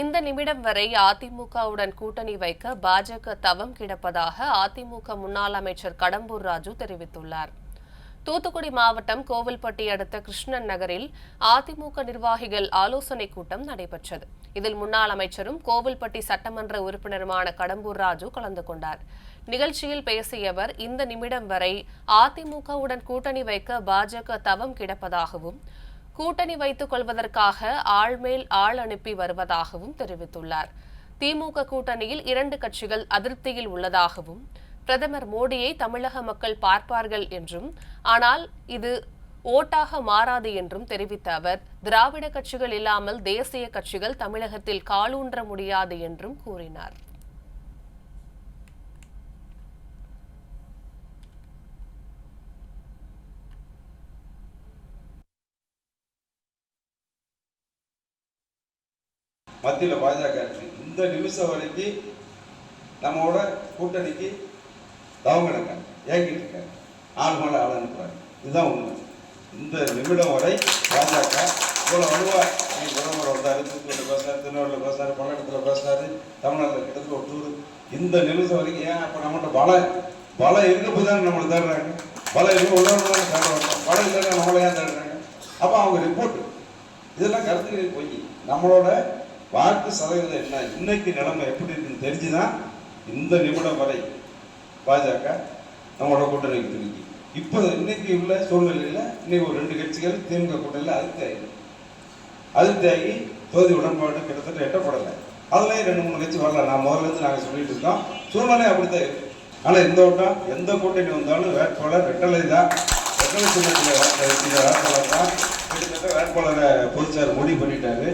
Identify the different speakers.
Speaker 1: இந்த நிமிடம் வரை அதிமுகவுடன் கூட்டணி வைக்க பாஜக தவம் கிடப்பதாக அதிமுக முன்னாள் அமைச்சர் கடம்பூர் ராஜு தெரிவித்துள்ளார். தூத்துக்குடி மாவட்டம் கோவில்பட்டி அடுத்த கிருஷ்ணன் நகரில் அதிமுக நிர்வாகிகள் ஆலோசனை கூட்டம் நடைபெற்றது. இதில் முன்னாள் அமைச்சரும் கோவில்பட்டி சட்டமன்ற உறுப்பினருமான கடம்பூர் ராஜு கலந்து கொண்டார். நிகழ்ச்சியில் பேசியவர் இந்த நிமிடம் வரை அதிமுகவுடன் கூட்டணி வைக்க பாஜக தவம் கிடப்பதாகவும் கூட்டணி வைத்துக் கொள்வதற்காக ஆள்மேல் ஆள் அனுப்பி வருவதாகவும் தெரிவித்துள்ளார். திமுக கூட்டணியில் இரண்டு கட்சிகள் அதிருப்தியில் உள்ளதாகவும் பிரதமர் மோடியை தமிழக மக்கள் பார்ப்பார்கள் என்றும் ஆனால் இது ஓட்டாக மாறாது என்றும் தெரிவித்த அவர் திராவிட கட்சிகள் இல்லாமல் தேசிய கட்சிகள் தமிழகத்தில் காலூன்ற முடியாது என்றும் கூறினார்.
Speaker 2: மத்தியில் பாஜக இருக்கு. இந்த நிமிஷம் வரைக்கும் நம்மளோட கூட்டணிக்கு தவங்க இருக்காங்க ஏங்கிட்டு இருக்காங்க ஆள் மேலே ஆள் அனுப்புறாங்க இதுதான் உண்மை. இந்த நிமிடம் வரை பாஜக இவ்வளோ வலுவாக பிரதமர் வந்தார் தூத்துக்குடியில் பேசினார் திருநெல்வேலியில் பேசினார் பல்லடத்தில் பேசினார் தமிழ்நாட்டில் கிட்டத்தட்ட ஒரு டூர் இந்த நிமிஷம் வரைக்கும் ஏன் அப்போ நம்மகிட்ட பலம் பலம் இருக்க தானே நம்மளை தேடுறாங்க. பலம் இருக்க உள்ளவங்க தேடுறாங்க. பலம் இல்லைன்னா நம்மளை ஏன் தேடுறாங்க? அப்போ அவங்க ரிப்போர்ட் இதெல்லாம் கருத்துக்கள் போய் நம்மளோட வாக்கு சதவீதம் என்ன இன்னைக்கு நிலைமை எப்படி இருக்குன்னு தெரிஞ்சுதான் இந்த நிமிடம் வரை பாஜக நம்மளோட கூட்டணிக்கு திரும்பி. இப்போ இன்னைக்கு உள்ள சூழ்நிலையில் இன்னைக்கு ஒரு ரெண்டு கட்சிகள் திமுக கூட்டணியில் அதிர்த்தியாகி அதிர்த்தியாகி தொகுதி உடன்பாடு கிட்டத்தட்ட எட்டப்படலை. அதுலேயும் ரெண்டு மூணு கட்சி வரல. நான் முதல்ல இருந்து நாங்கள் சொல்லிட்டு இருக்கோம். சூழ்நிலை அப்படித்தான் இருக்கு. ஆனால் இந்த வட்டம் எந்த கூட்டணி வந்தாலும் வேட்பாளர் ரெட்டலை தான். ரெட்டலை சின்னத்தில் வேட்பாளர் தான். கிட்டத்தட்ட வேட்பாளரை பொதுச்சார் முடிவு பண்ணிட்டாரு.